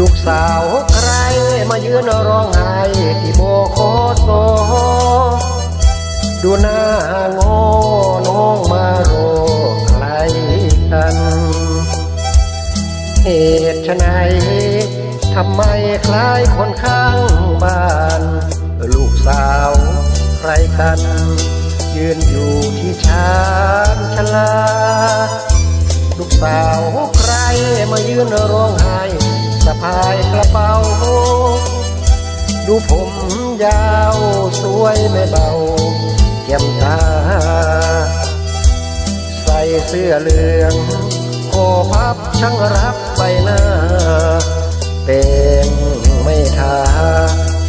ลูกสาวใครมายืนร้องไห้ที่โบโคโซ ดูหน้าโง่น้องมาโรใครกันเหตุไฉนทำไมคล้ายคนข้างบ้าน ลูกสาวใครกัน ยืนอยู่ที่ชานชลา ลูกสาวใครมายืนร้องไห้ะพายกระเป๋า ดูผมยาวสวยไม่เบาแก้มตา ใส่เสื้อเหลืองโคพับช่างรับใบหน้า เป็นไม่ทา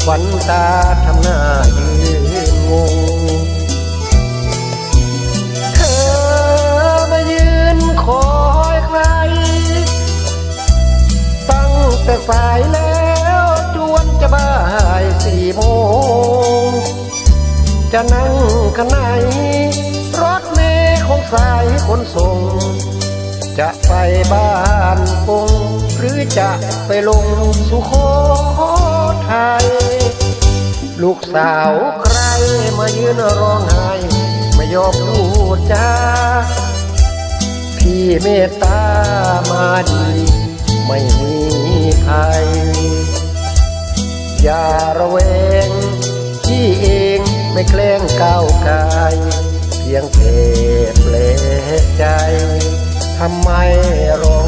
ขวัญตาทำหน้ายืนงง สายแล้วจวนจะบ่ายสี่โมง จะนั่งข้างในรถเมล์ของสายขนส่ง จะไปบ้านปงหรือจะไปลงสุโขทัยลูกสาวใครมายืนร้องไห้ไม่ยอมพูดจาพี่เมตตามาดีไม่มี ใครอย่าระเวงที่เองไม่แกล้งก้าวกาย เพียงเพแปลใจ ทำไมรอ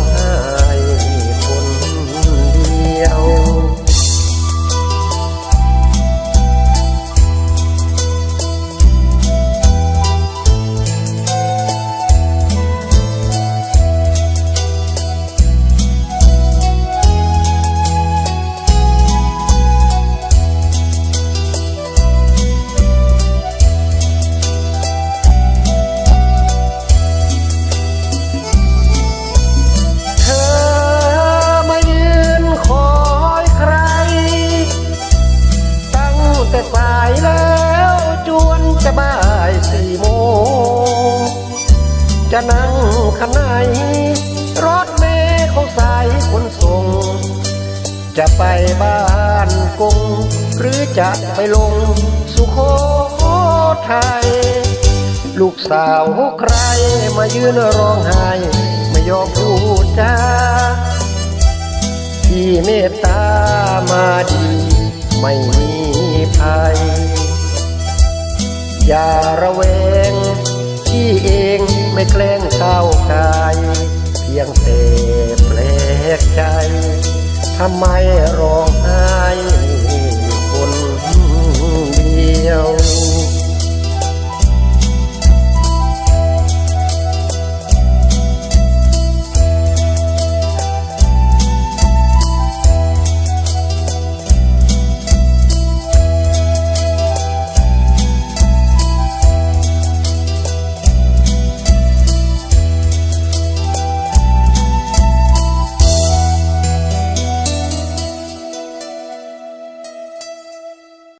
แต่สายแล้วจวนจะบ่ายสี่โมง จะนั่งข้างในรถเมล์ของสายขนส่ง จะไปบ้านกง หรือจะไปลงสุโขทัยลูกสาวใครมายืนร้องไห้ไม่ยอมพูดจาที่เมตตามาดีไม่ อย่าระแวง ที่เองไม่แกล้งก้าวกายเพียงแต่แปลกใจทำไมร้องไห้